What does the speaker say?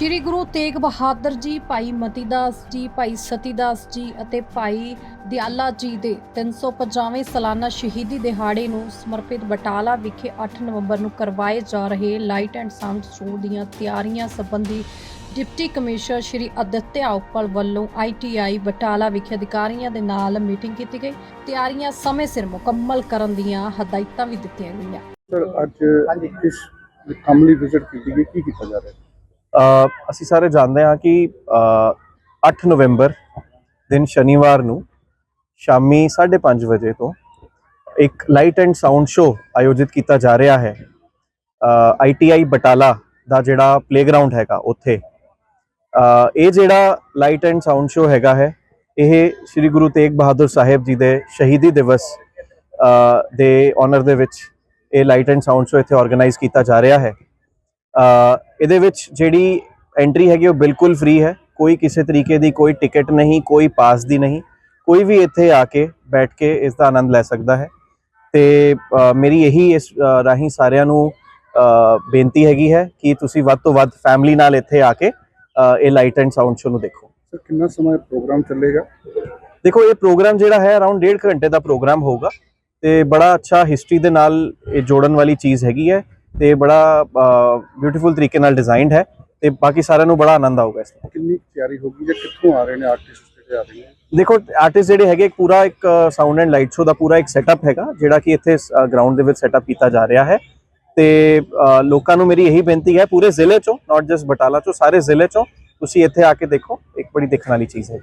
ਸ਼੍ਰੀ ਗੁਰੂ ਤੇਗ ਬਹਾਦਰ ਜੀ, ਭਾਈ ਮਤੀਦਾਸ ਜੀ, ਭਾਈ ਸਤੀਦਾਸ ਜੀ ਅਤੇ ਭਾਈ ਦਿਆਲਾ ਜੀ ਦੇ 350ਵੇਂ ਸਾਲਾਨਾ ਸ਼ਹੀਦੀ ਦਿਹਾੜੇ ਨੂੰ ਸਮਰਪਿਤ ਬਟਾਲਾ ਵਿਖੇ 8 ਨਵੰਬਰ ਨੂੰ ਕਰਵਾਏ ਜਾ ਰਹੇ ਲਾਈਟ ਐਂਡ ਸਾਊਂਡ ਸ਼ੋਅ ਦੀਆਂ ਤਿਆਰੀਆਂ ਸੰਬੰਧੀ ਡਿਪਟੀ ਕਮਿਸ਼ਨਰ ਸ਼੍ਰੀ ਅਦਿੱਤਿਆ ਉਪਲ ਵੱਲੋਂ ਆਈਟੀਆਈ ਬਟਾਲਾ ਵਿਖੇ ਅਧਿਕਾਰੀਆਂ ਦੇ ਨਾਲ ਮੀਟਿੰਗ ਕੀਤੀ ਗਈ। ਤਿਆਰੀਆਂ ਸਮੇਂ ਸਿਰ ਮੁਕੰਮਲ ਕਰਨ ਦੀਆਂ ਹਦਾਇਤਾਂ ਵੀ ਦਿੱਤੀਆਂ ਗਈਆਂ। ਸਰ, ਅੱਜ ਇਸ ਕੰਮ ਲਈ ਵਿਜ਼ਿਟ ਕੀਤੀ ਗਈ, ਕੀ ਕੀਤਾ ਜਾ ਰਿਹਾ? ਹੈ ਅਸੀਂ ਸਾਰੇ ਜਾਣਦੇ ਹਾਂ ਕਿ ਅ, 8 ਨਵੰਬਰ ਦਿਨ ਸ਼ਨੀਵਾਰ ਨੂੰ ਸ਼ਾਮੀ 5:30 ਵਜੇ ਤੋਂ ਇੱਕ ਲਾਈਟ ਐਂਡ ਸਾਊਂਡ ਸ਼ੋ ਆਯੋਜਿਤ ਕੀਤਾ ਜਾ ਰਿਹਾ ਹੈ। ਆਈਟੀਆਈ ਬਟਾਲਾ ਦਾ ਜਿਹੜਾ ਪਲੇਗਰਾਉਂਡ ਹੈਗਾ ਉੱਥੇ। ਇਹ ਜਿਹੜਾ ਲਾਈਟ ਐਂਡ ਸਾਊਂਡ ਸ਼ੋ ਹੈਗਾ ਹੈ ਇਹ ਸ੍ਰੀ ਗੁਰੂ ਤੇਗ ਬਹਾਦਰ ਸਾਹਿਬ ਜੀ ਦੇ ਸ਼ਹੀਦੀ ਦਿਵਸ ਦੇ ਆਨਰ ਦੇ ਵਿੱਚ ਇਹ ਲਾਈਟ ਐਂਡ ਸਾਊਂਡ ਸ਼ੋ ਇੱਥੇ ਆਰਗੇਨਾਈਜ਼ ਕੀਤਾ ਜਾ ਰਿਹਾ ਹੈ। ਇਹਦੇ ਵਿੱਚ ਜਿਹੜੀ ਐਂਟਰੀ ਹੈਗੀ ਉਹ ਬਿਲਕੁਲ ਫ੍ਰੀ ਹੈ। ਕੋਈ ਕਿਸੇ ਤਰੀਕੇ ਦੀ ਕੋਈ ਟਿਕਟ ਨਹੀਂ ਕੋਈ ਪਾਸ ਦੀ ਨਹੀਂ। ਕੋਈ ਵੀ ਇੱਥੇ ਆ ਕੇ ਬੈਠ ਕੇ ਇਸ ਦਾ ਆਨੰਦ ਲੈ ਸਕਦਾ ਹੈ। ਤੇ ਮੇਰੀ ਇਹੀ ਇਸ ਰਾਹੀਂ ਸਾਰਿਆਂ ਨੂੰ ਬੇਨਤੀ ਹੈਗੀ ਹੈ ਕਿ ਤੁਸੀਂ ਵੱਧ ਤੋਂ ਵੱਧ ਫੈਮਿਲੀ ਨਾਲ ਇੱਥੇ ਆ ਕੇ ਇਹ ਲਾਈਟ ਐਂਡ ਸਾਊਂਡ ਸ਼ੋ ਨੂੰ ਦੇਖੋ। ਸਰ ਕਿੰਨਾ ਸਮਾਂ ਪ੍ਰੋਗਰਾਮ ਚੱਲੇਗਾ? ਦੇਖੋ ਇਹ ਪ੍ਰੋਗਰਾਮ ਜਿਹੜਾ ਹੈ ਅਰਾਊਂਡ 1.5 ਘੰਟੇ ਦਾ ਪ੍ਰੋਗਰਾਮ ਹੋਊਗਾ। ਤੇ ਬੜਾ ਅੱਛਾ ਹਿਸਟਰੀ ਦੇ ਨਾਲ ਇਹ ਜੋੜਨ ਵਾਲੀ ਚੀਜ਼ ਹੈਗੀ ਹੈ। ਤੇ ਬੜਾ ਬਿਊਟੀਫੁਲ ਤਰੀਕੇ ਨਾਲ ਡਿਜ਼ਾਈਨਡ ਹੈ ਤੇ ਬਾਕੀ ਸਾਰਿਆਂ ਨੂੰ ਬੜਾ ਆਨੰਦ ਆਊਗਾ ਇਸ ਦਾ ਕਿੰਨੀ ਤਿਆਰੀ ਹੋਗੀ ਜਾਂ ਕਿੱਥੋਂ ਆ ਰਹੇ ਨੇ ਆਰਟਿਸਟ ਜਿਹੜੇ ਆ ਰਹੇ ਨੇ? ਦੇਖੋ ਆਰਟਿਸਟ ਜਿਹੜੇ ਹੈਗੇ ਇੱਕ ਪੂਰਾ ਇੱਕ ਸਾਊਂਡ ਐਂਡ ਲਾਈਟ ਸ਼ੋ ਦਾ ਪੂਰਾ ਇੱਕ ਸੈਟਅਪ ਹੈਗਾ ਜਿਹੜਾ ਕਿ ਇੱਥੇ ਗਰਾਊਂਡ ਦੇ ਵਿੱਚ ਸੈਟਅਪ ਕੀਤਾ ਜਾ ਰਿਹਾ ਹੈ। ਤੇ ਲੋਕਾਂ ਨੂੰ ਮੇਰੀ ਇਹੀ ਬੇਨਤੀ ਹੈ ਪੂਰੇ ਜ਼ਿਲ੍ਹੇ ਚੋਂ ਨਾਟ ਜਸਟ ਬਟਾਲਾ ਚੋਂ ਸਾਰੇ ਜ਼ਿਲ੍ਹੇ ਚੋਂ ਤੁਸੀਂ ਇੱਥੇ ਆ ਕੇ ਦੇਖੋ ਇੱਕ ਬੜੀ ਦੇਖਣ ਵਾਲੀ ਚੀਜ਼ ਹੈ।